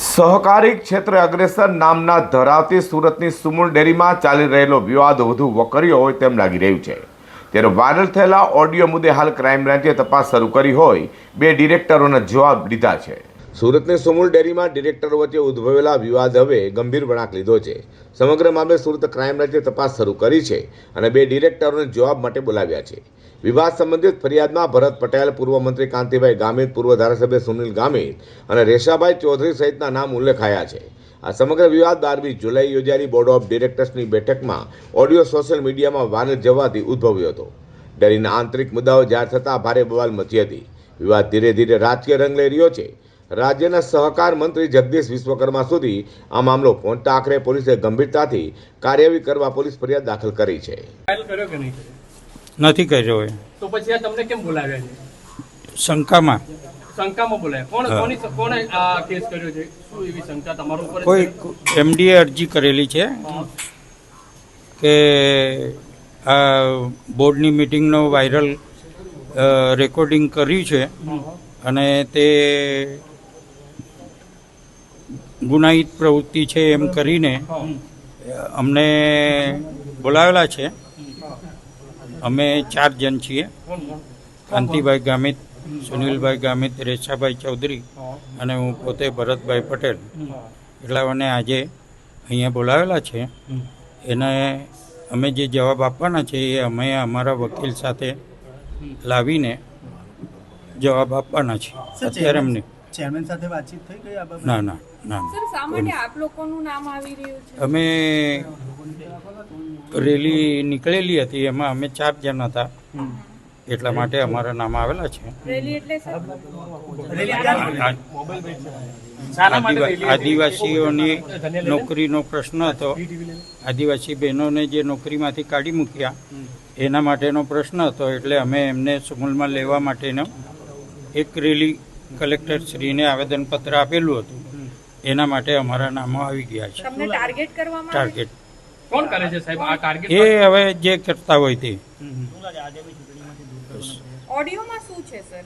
સહકારી ક્ષેત્રે અગ્રેસર નામના ધરાવતી સુરતની સુમુલ ડેરીમાં ચાલી રહેલો વિવાદ વધુ વકર્યો હોય તેમ લાગી રહ્યું છે. ત્યારે વાયરલ થયેલા ઓડિયો મુદ્દે હાલ ક્રાઇમ બ્રાન્ચે તપાસ શરૂ કરી હોય, બે ડિરેક્ટરોના જવાબ લીધા છે. સુરતની સુમુલ ડેરીમાં ડિરેક્ટરો વચ્ચે ઉદ્ભવેલા વિવાદ હવે ગંભીર વળાંક લીધો છે. સમગ્ર મામલે સુરત ક્રાઇમ બ્રાન્ચે તપાસ શરૂ કરી છે અને બે ડિરેક્ટરોને જવાબ માટે બોલાવ્યા છે. વિવાદ સંબંધિત ફરિયાદમાં ભરત પટેલ, પૂર્વ મંત્રી કાંતિભાઈ ગામિત, પૂર્વ ધારાસભ્ય સુનિલ ગામિત અને રેશાભાઈ ચૌધરી સહિતના નામ ઉલ્લેખાયા છે. આ સમગ્ર વિવાદ બારમી જુલાઈ યોજાયેલી બોર્ડ ઓફ ડિરેક્ટર્સની બેઠકમાં ઓડિયો સોશિયલ મીડિયામાં વાયરલ જવાથી ઉદ્ભવ્યો હતો. ડેરીના આંતરિક મુદ્દાઓ જાહેર થતાં ભારે બવાલ મચી હતી. વિવાદ ધીરે ધીરે રાજકીય રંગ લઈ રહ્યો છે. રાજ્યના સહકાર મંત્રી જગદીશ વિશ્વકર્મા સુધી આ મામલો પહોંચતા આખરે પોલીસે ગંભીરતાથી કાર્યવાહી કરવા પોલીસ ફરિયાદ દાખલ કરી છે. નથી કર્યો એ તો પછી આ તમને કેમ બોલાવ્યા છે? શંકામાં. શંકામાં બોલાવ્યા. કોણ કોની કોણે આ કેસ કર્યો છે? શું એવી શંકા તમારા ઉપર કોઈ એમડીએ અરજી કરેલી છે કે આ બોર્ડની મિટિંગનો વાયરલ રેકોર્ડિંગ કર્યું છે અને તે ગુનાહિત પ્રવૃત્તિ છે એમ કરીને અમને બોલાવેલા છે. અમે ચાર જણ છીએ? કાંતિભાઈ ગામિત સુનિલભાઈ ગામિત રેશાભાઈ ચૌધરી અને હું પોતે ભરતભાઈ પટેલ. એટલા મને આજે અહીંયા બોલાવેલા છે. એને અમે જે જવાબ આપવાના છે એ અમે અમારા વકીલ સાથે લાવીને જવાબ આપવાના છે. અત્યારે અમને ચેરમેન સાથે વાતચીત થઈ ગઈ આ ના ના ના સર શા આપ લોકોનું નામ આવી રહ્યું છે. અમે રેલી નીકળેલી હતી એમાં અમે ચાર જણ હતા. એટલા માટે અમારા નામ આવેલા છે? આદિવાસીઓની નોકરીનો પ્રશ્ન હતો. આદિવાસી બહેનોને જે નોકરીમાંથી કાઢી મૂક્યા એના માટેનો પ્રશ્ન હતો. એટલે અમે એમને સુમૂલમાં લેવા માટેનો એક રેલી કલેક્ટર શ્રીને આવેદનપત્ર આપેલું હતું. એના માટે અમારા નામો આવી ગયા છે. ટાર્ગેટ કરવામાં ટાર્ગેટ. કોણ કરે છે સાહેબ? આ ટાર્ગેટ એ હવે જે કરતા હોય તે. ઓડિયોમાં શું છે સર?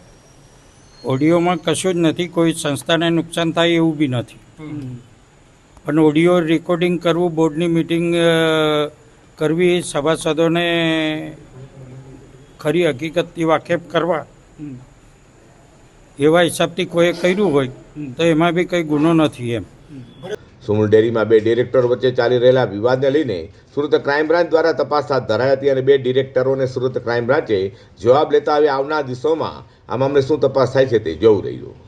ઓડિયોમાં કશું જ નથી કોઈ સંસ્થાને નુકસાન થાય એવું બી નથી. પણ ઓડિયો રેકોર્ડિંગ કરવું બોર્ડની મિટિંગ કરવી સભાસદોને ખરી હકીકતથી વાકેફ કરવા એવા હિસાબથી કોઈએ કર્યું હોય તો એમાં બી કંઈ ગુનો નથી એમ. સુમુલ ડેરીમાં બે ડિરેક્ટરો વચ્ચે ચાલી રહેલા વિવાદને લઈને સુરત ક્રાઇમ બ્રાન્ચ દ્વારા તપાસ હાથ ધરાઈ હતી અને બે ડિરેક્ટરોને સુરત ક્રાઇમ બ્રાન્ચે જવાબ લેતા હવે આવનાર દિવસોમાં આ મામલે શું તપાસ થાય છે તે જોવું રહ્યું.